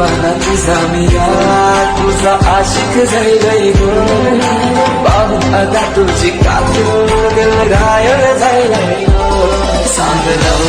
दिवाना तुझा मिया तुझा आशिक झाली ग पाहून आता तुझी कातूर दिल घायल झालं ग सांग लव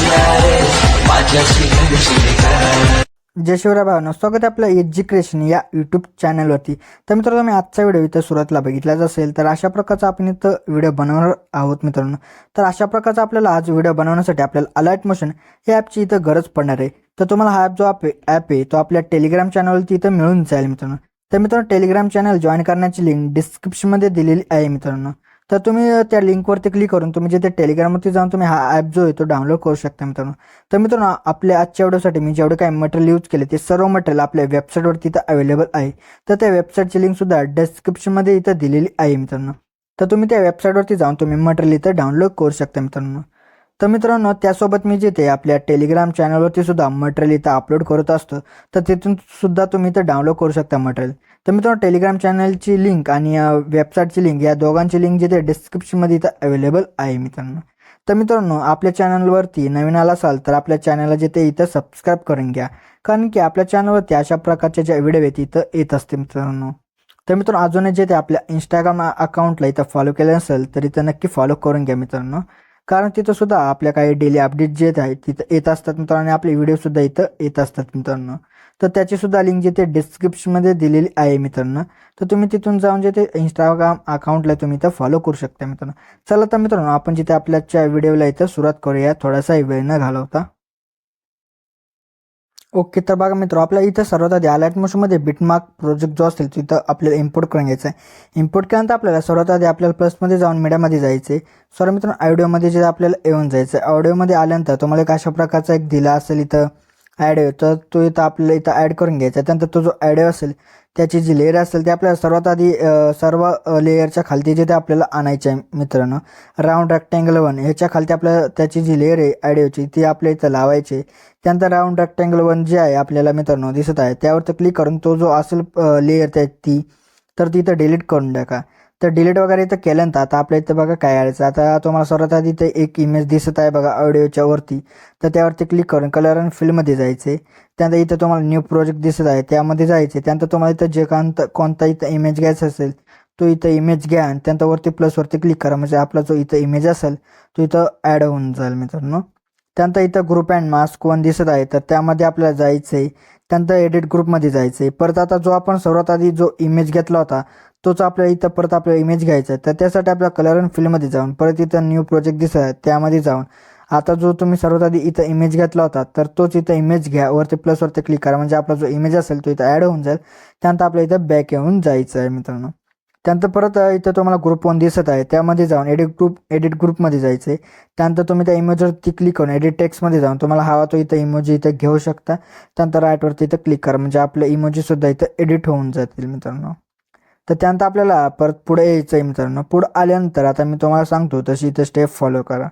माझ्याशी घडशील जय शिवराय भावना स्वागत आहे आपलं एच जी क्रिएशन या यूट्यूब चॅनलवरती तर मित्रांनो तुम्ही आजचा व्हिडिओ इथं सुरुवातीला बघितलाच असेल तर अशा प्रकारचा आपण इथं व्हिडिओ बनवणार आहोत मित्रांनो. तर अशा प्रकारचा आपल्याला आज व्हिडिओ बनवण्यासाठी आपल्याला अलर्ट मोशन या ॲपची इथं गरज पडणार आहे. तर तुम्हाला हा ॲप जो ॲप ॲप आहे तो आपल्या टेलिग्राम चॅनलवरती इथं मिळून जाईल मित्रांनो. तर मित्रांनो टेलिग्राम चॅनल जॉईन करण्याची लिंक डिस्क्रिप्शनमध्ये दिलेली आहे मित्रांनो. तर तुम्ही त्या लिंकवरती क्लिक करून तुम्ही जिथे टेलिग्रामवरती जाऊन तुम्ही हा ॲप जो आहे तो डाउनलोड करू शकता मित्रांनो. तर मित्रांनो आपल्या आजच्या व्हिडिओसाठी मी जेवढे काही मटेरियल यूज केले ते सर्व मटेरियल आपल्या वेबसाईटवरती इथं अवेलेबल आहे. तर त्या वेबसाईटची लिंक सुद्धा डिस्क्रिप्शनमध्ये इथं दिलेली आहे मित्रांनो. तर तुम्ही त्या वेबसाईटवरती जाऊन तुम्ही मटेरियल इथं डाउनलोड करू शकता मित्रांनो. तर मित्रांनो त्यासोबत मी जिथे आपल्या टेलिग्राम चॅनलवरती सुद्धा मटेरियल इथं अपलोड करत असतो तर तिथून सुद्धा तुम्ही इथं डाउनलोड करू शकता मटेरियल. तर मित्रांनो टेलिग्राम चॅनलची लिंक आणि वेबसाईटची लिंक या दोघांची लिंक जिथे डिस्क्रिप्शनमध्ये इथं अवेलेबल आहे मित्रांनो. तर मित्रांनो आपल्या चॅनलवरती नवीन आला असाल तर आपल्या चॅनलला जिथे इथं सबस्क्राईब करून घ्या. कारण की आपल्या चॅनलवरती अशा प्रकारच्या ज्या व्हिडिओ आहेत इथं येत असते मित्रांनो. तर मित्रांनो अजूनही जे ते आपल्या इंस्टाग्राम अकाउंटला इथं फॉलो केलं असेल तर इथं नक्की फॉलो करून घ्या मित्रांनो. कारण तिथं सुद्धा आपल्या काही डेली अपडेट जे आहेत तिथं येत असतात मित्रांनो आणि आपले व्हिडिओ सुद्धा इथं येत असतात मित्रांनो. तर त्याची सुद्धा लिंक जिथे डिस्क्रिप्शनमध्ये दिलेली आहे मित्रांनो. तर तुम्ही तिथून जाऊन जे ते इंस्टाग्राम अकाउंटला तुम्ही इथं फॉलो करू शकता मित्रांनो. चला तर मित्रांनो आपण जिथे आपल्याच्या व्हिडिओला इथं सुरुवात करूया. थोडासा वेळ न घालवता. ओके तर बघा मित्र आपल्या इथं सर्वात आधी अलर्ट मोशनमध्ये बिटमार्क प्रोजेक्ट जो असेल तो इथं आपल्याला इम्पोर्ट करून घ्यायचा आहे. इम्पोर्ट केल्यानंतर आपल्याला सर्वात आधी आपल्याला प्लसमध्ये जाऊन मीडियामध्ये जायचे सर्व मित्रांनो ऑडिओमध्ये जे आपल्याला येऊन जायचं आहे ऑडिओमध्ये आल्यानंतर तुम्हाला एक अशा प्रकारचा एक दिला असेल इथं. ॲडिओ तर तो इथं आपल्याला इथं ॲड करून घ्यायचा आहे. त्यानंतर तो जो ॲडिओ असेल त्याची जी लेअर असेल ते आपल्याला सर्वात आधी सर्व लेअरच्या खालती जे ते आपल्याला आणायचे आहे मित्रांनो राऊंड रेक्टँगल वन ह्याच्या खालती आपल्याला त्याची जी लेअर आहे ॲडिओची ती आपल्या इथं लावायची त्यानंतर राऊंड रेक्टँगल वन जे आहे आपल्याला मित्रांनो दिसत आहे. त्यावरती क्लिक करून तो जो असेल लेअर त्या ती तर ती इथं डिलीट करून टाका. तर डिलीट वगैरे इथं केल्यानंतर आता आपल्या इथं बघा काय आणायचं आता तुम्हाला सर्वात आधी इथे एक इमेज दिसत आहे बघा ऑडिओच्या वरती. तर त्यावरती क्लिक करून कलर आणि फिल्डमध्ये जायचे त्यानंतर इथं तुम्हाला न्यू प्रोजेक्ट दिसत आहे त्यामध्ये जायचे त्यानंतर तुम्हाला इथं जे कोणता कोणता इथं इमेज घ्यायचा असेल तो इथं इमेज घ्या आणि त्यानंतर वरती प्लसवरती क्लिक करा. म्हणजे आपला जो इथं इमेज असेल तो इथं ॲड होऊन जाईल मित्रांनो. त्यानंतर इथं ग्रुप अँड मास्क वन दिसत आहे तर त्यामध्ये आपल्याला जायचं आहे त्यानंतर एडिट ग्रुपमध्ये जायचं आहे परत आता जो आपण सर्वात आधी जो इमेज घेतला होता तोच आपल्याला इथं परत आपल्याला इमेज घ्यायचा आहे. तर त्यासाठी आपल्या कलर अँड फील्डमध्ये जाऊन परत इथं न्यू प्रोजेक्ट दिसत आहे त्यामध्ये जाऊन. आता जो तुम्ही सर्वात आधी इथं इमेज घेतला होता तर तोच इथं इमेज घ्या. वरती प्लसवरती क्लिक करा. म्हणजे आपला जो इमेज असेल तो इथं ॲड होऊन जाईल. त्यानंतर आपल्या इथं बॅक येऊन जायचं आहे मित्रांनो. त्यानंतर परत इथं तुम्हाला ग्रुप वन दिसत आहे. त्यामध्ये जाऊन एडिट ग्रुप एडिट ग्रुपमध्ये जायचं आहे. त्यानंतर तुम्ही त्या इमेजवरती क्लिक करून एडिट टेक्स्टमध्ये जाऊन तुम्हाला हवा तो इथं इमोजी इथं घेऊ शकता. त्यानंतर राईटवरती इथं क्लिक करा. म्हणजे आपले इमोजीसुद्धा इथं एडिट होऊन जातील मित्रांनो. तर त्यानंतर आपल्याला परत पुढे यायचं आहे मित्रांनो. पुढं आल्यानंतर आता मी तुम्हाला सांगतो तशी इथं स्टेप फॉलो करा.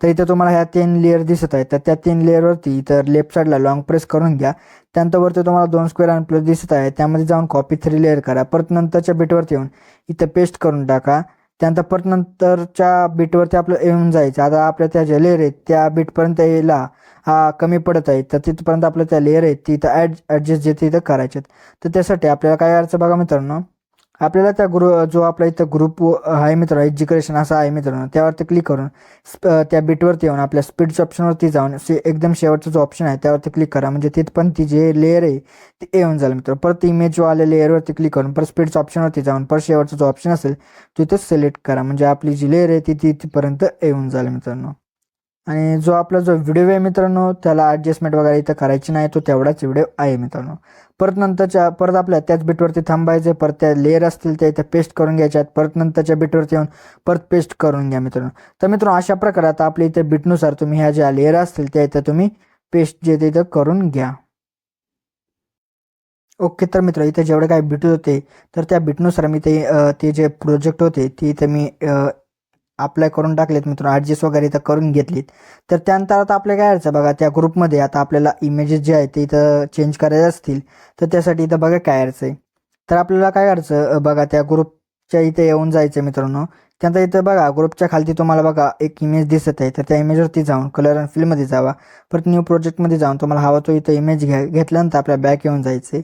तर इथं तुम्हाला ह्या तीन लेअर दिसत आहेत. तर त्या तीन लेअरवरती इथं लेफ्ट साईडला लॉंग प्रेस करून घ्या. त्यानंतर वरती तुम्हाला दोन स्क्वेअर आणि प्लस दिसत आहे. त्यामध्ये जाऊन कॉपी थ्री लेअर करा. परत नंतरच्या बीटवरती येऊन इथं पेस्ट करून टाका. त्यानंतर परत नंतरच्या बीटवरती आपलं येऊन जायचं. आता आपल्या त्या ज्या लेअर आहेत त्या बीटपर्यंत यायला हा कमी पडत आहे. तर तिथपर्यंत आपल्या त्या लेअर आहेत ती इथं ॲड ॲडजस्ट जे तिथं करायचे तर त्यासाठी आपल्याला काय करायचं बघा मित्रांनो. आपल्याला त्या ग्रु जो आपला इथं ग्रुप आहे मित्र एज्युकेशन असा आहे मित्रांनो त्यावरती क्लिक करून स्प त्या बिटवरती येऊन आपल्या स्पीडच्या ऑप्शनवरती जाऊन से एकदम शेवटचा जो ऑप्शन आहे त्यावरती क्लिक करा. म्हणजे तिथं ती जे लेअर आहे ते येऊन जाईल मित्र. परत इमेज जो आले लेअरवरती क्लिक करून परत स्पीडच्या ऑप्शनवरती जाऊन परत शेवटचा जो ऑप्शन असेल तो सिलेक्ट करा. म्हणजे आपली जी लेअर आहे ती तिथपर्यंत येऊन जाईल मित्रांनो. आणि जो आपला जो व्हिडिओ आहे मित्रांनो त्याला ॲडजस्टमेंट वगैरे इथं करायची नाही तो तेवढाच व्हिडिओ आहे मित्रांनो. परत नंतरच्या परत आपल्या त्याच बिटवरती थांबायचे परत त्या लेअर असतील त्या इथं पेस्ट करून घ्यायच्या आहेत परत नंतरच्या बिटवरती येऊन परत पेस्ट करून घ्या मित्रांनो. तर मित्रांनो अशा प्रकारे आता आपल्या इथे बिटनुसार तुम्ही ह्या ज्या लेअर असतील त्या इथं तुम्ही पेस्ट जे ते इथं करून घ्या. ओके तर मित्र इथे जेवढे काही बिट होते तर त्या बिटनुसार मी ते ते जे प्रोजेक्ट होते ते इथं मी अप्लाय करून टाकलेत मित्र ॲडजस्ट वगैरे इथं करून घेतलीत. तर त्यानंतर आता आपल्या काय करायचं बघा त्या ग्रुपमध्ये आता आपल्याला इमेजेस जे आहेत ते इथं चेंज करायचे असतील तर त्यासाठी इथं बघा काय यायचं आहे. तर आपल्याला काय करायचं बघा त्या ग्रुपच्या इथे येऊन जायचं मित्रांनो. त्यानंतर इथं बघा ग्रुपच्या खालती तुम्हाला बघा एक इमेज दिसत आहे. तर त्या इमेजवरती जाऊन कलर अँड फिल्डमध्ये जावा. परत न्यू प्रोजेक्टमध्ये जाऊन तुम्हाला हवा तो इथं इमेज घ्या घेतल्यानंतर आपल्या बॅक येऊन जायचे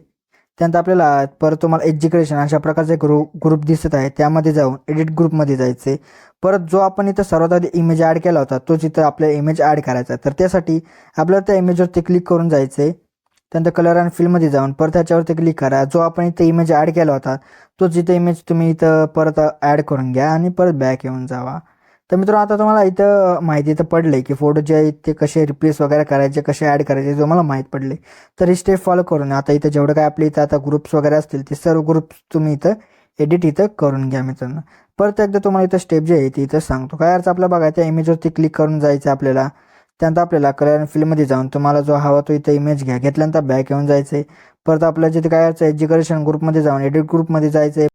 त्यानंतर आपल्याला परत तुम्हाला एज्युकेशन अशा प्रकारचे ग्रुप ग्रुप दिसत आहे. त्यामध्ये जाऊन एडिट ग्रुपमध्ये जायचे परत जो आपण इथं सर्वात आधी इमेज ॲड केला होता तो जिथं आपल्याला इमेज ॲड करायचा आहे. तर त्यासाठी आपल्याला त्या इमेजवरती क्लिक करून जायचं आहे त्यानंतर कलर अँड फील्डमध्ये जाऊन परत त्याच्यावरती क्लिक करा. जो आपण इथं इमेज ॲड केला होता तो जिथे इमेज तुम्ही इथं परत ॲड करून घ्या आणि परत बॅक येऊन जावा. तर मित्रांनो आता तुम्हाला इथं माहिती तर पडले की फोटो जे आहेत ते कसे रिप्लेस वगैरे करायचे कसे ॲड करायचे जो मला माहीत पडले तर ही स्टेप फॉलो करून आता इथं जेवढं काय आपले इथं आता ग्रुप्स वगैरे असतील ते सर्व ग्रुप्स तुम्ही इथं एडिट इथं करून घ्या मित्रांनो. परत एकदा तुम्हाला इथं स्टेप जे आहे ते इथं सांगतो. काय अर्थ आपला बघा त्या इमेजवरती क्लिक करून जायचं आपल्याला. त्यानंतर आपल्याला कलर अँड फिल्डमध्ये जाऊन तुम्हाला जो हवा तो इथं इमेज घ्या. घेतल्यानंतर बॅक येऊन जायचं परत आपल्याला जिथे काय अर्थ एज्युकेशन ग्रुपमध्ये जाऊन एडिट ग्रुपमध्ये जायचं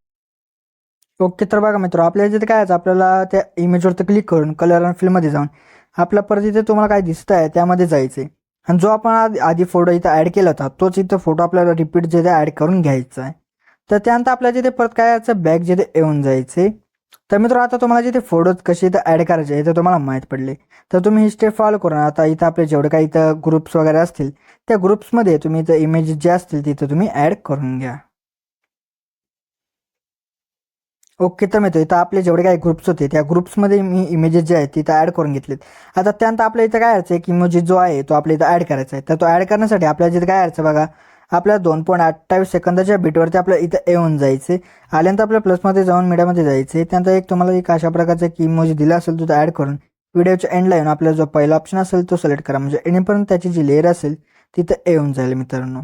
ओके तर बघा मित्र आपल्या इथे काय आपल्याला त्या इमेजवरती क्लिक करून कलर अँड फिल्डमध्ये जाऊन आपल्या परत इथे तुम्हाला काय दिसत आहे त्यामध्ये जायचं आहे आणि जो आपण आधी आधी फोटो इथं ॲड केला होता तोच इथं फोटो आपल्याला रिपीट जिथे ॲड करून घ्यायचा आहे. तर त्यानंतर आपल्याला जिथे परत काय याचं बॅग जिथे येऊन जायचे तर मित्र आता तुम्हाला जिथे फोटो कसे इथं ॲड करायचे हे तर तुम्हाला माहीत पडले. तर तुम्ही ही स्टेप फॉलो करून आता इथं आपले जेवढे काही इथं ग्रुप्स वगैरे असतील त्या ग्रुप्समध्ये तुम्ही इथं इमेजेस जे असतील तिथं तुम्ही ॲड करून घ्या. ओके तर मित्र इथं आपले जेवढे काही ग्रुप्स होते त्या ग्रुप्समध्ये मी इमेजेस जे आहेत तिथं ॲड करून घेतलेत. आता त्यानंतर आपल्या इथं काय यायचं आहे की इमोजी जो आहे तो आपल्या इथं ॲड करायचा आहे. तर तो ॲड करण्यासाठी आपल्याला इथं काय यायचं बघा आपल्या दोन पॉईंट अठ्ठावीस सेकंदाच्या बीटवरती आपल्या इथं येऊन जायचे आल्यानंतर आपल्या प्लसमध्ये जाऊन मीडियामध्ये जायचे त्यानंतर एक तुम्हाला एक अशा प्रकारचा की इमोजी दिला असेल तो ॲड करून व्हिडिओच्या एंडला येऊन आपला जो पहिला ऑप्शन असेल तो सिलेक्ट करा. म्हणजे एंडपर्यंत त्याची जी लेअर असेल तिथं येऊन जाईल मित्रांनो.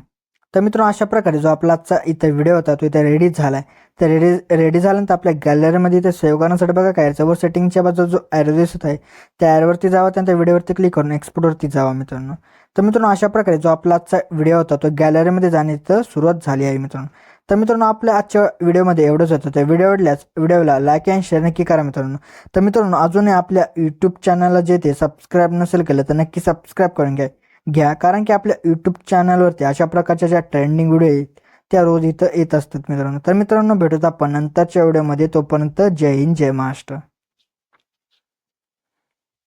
तर मित्रांनो अशा प्रकारे जो आपला आजचा इथं व्हिडिओ होता तो इथे रेडी झाला आहे तर रेडी रेडी झाल्यानंतर आपल्या गॅलरीमध्ये इथे सेव्ह करण्यासाठी बघा काय याच्यावर सेटिंगच्या बाजूला जो ॲरो दिसत आहे त्या ॲरोवरती जावा त्यानंतर व्हिडिओवरती क्लिक करून एक्सपोर्टवरती जावा मित्रांनो. तर मित्रांनो अशा प्रकारे जो आपला आजचा व्हिडिओ होता तो गॅलरीमध्ये जाण्याची सुरुवात झाली आहे मित्रांनो. तर मित्रांनो आपल्या आजच्या व्हिडिओमध्ये एवढंच होतं. तर व्हिडिओ आवडल्यास व्हिडिओला लाईक अँड शेअर नक्की करा मित्रांनो. तर मित्रांनो अजूनही आपल्या यूट्यूब चॅनलला जे ते सबस्क्राईब नसेल केलं तर नक्की सबस्क्राईब करून घ्या. घ्या. कारण की आपल्या यूट्यूब चॅनलवरती अशा प्रकारच्या ज्या ट्रेंडिंग व्हिडिओ आहेत त्या रोज इथं येत असतात मित्रांनो. तर मित्रांनो भेटूत आपण नंतरच्या व्हिडिओमध्ये तोपर्यंत जय हिंद जय महाराष्ट्र.